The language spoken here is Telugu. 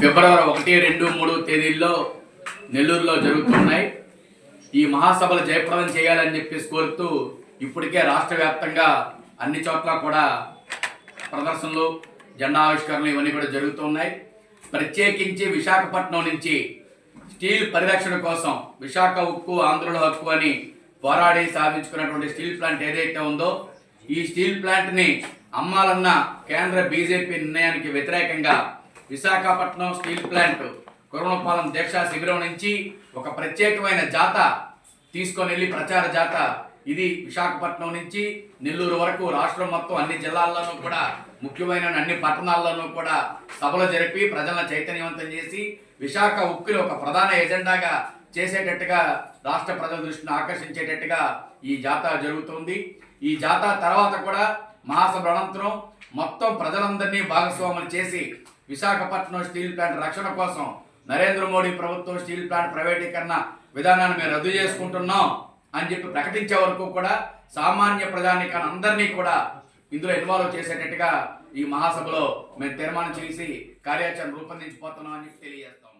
ఫిబ్రవరి ఒకటి రెండు మూడు తేదీల్లో నెల్లూరులో జరుగుతున్నాయి. ఈ మహాసభలు జయప్రదం చేయాలని చెప్పేసి కోరుతూ ఇప్పటికే రాష్ట్ర వ్యాప్తంగా అన్ని చోట్ల కూడా ప్రదర్శనలు జెండా ఆవిష్కరణలు ఇవన్నీ కూడా జరుగుతున్నాయి. ప్రత్యేకించి విశాఖపట్నం నుంచి స్టీల్ పరిరక్షణ కోసం విశాఖ ఉక్కు ఆంధ్రుల హక్కు అని పోరాడి సాధించుకున్నటువంటి స్టీల్ ప్లాంట్ ఏదైతే ఉందో ఈ స్టీల్ ప్లాంట్ని అమ్మాలన్న కేంద్ర బీజేపీ నిర్ణయానికి వ్యతిరేకంగా విశాఖపట్నం స్టీల్ ప్లాంట్ కురుణపాలెం దీక్షా శిబిరం నుంచి ఒక ప్రత్యేకమైన జాత తీసుకొని వెళ్ళి ప్రచార జాత. ఇది విశాఖపట్నం నుంచి నెల్లూరు వరకు రాష్ట్రం మొత్తం అన్ని జిల్లాల్లోనూ కూడా ముఖ్యమైన అన్ని పట్టణాల్లోనూ కూడా సభలు జరిపి ప్రజలను చైతన్యవంతం చేసి విశాఖ ఉక్కుని ఒక ప్రధాన ఎజెండాగా చేసేటట్టుగా రాష్ట్ర ప్రజల దృష్టిని ఆకర్షించేటట్టుగా ఈ జాతా జరుగుతుంది. ఈ జాతా తర్వాత కూడా మహాసభ అనంతరం మొత్తం ప్రజలందరినీ భాగస్వాములు చేసి విశాఖపట్నం స్టీల్ ప్లాంట్ రక్షణ కోసం నరేంద్ర మోడీ ప్రభుత్వం స్టీల్ ప్లాంట్ ప్రైవేటీకరణ విధానాన్ని మేము రద్దు చేసుకుంటున్నాం అని చెప్పి ప్రకటించే వరకు కూడా సామాన్య ప్రజానికాన్ని అందరినీ కూడా ఇందులో ఇన్వాల్వ్ చేసేటట్టుగా ఈ మహాసభలో మేము తీర్మానం చేసి కార్యాచరణ రూపొందించిపోతున్నాం అని చెప్పి తెలియజేస్తాం.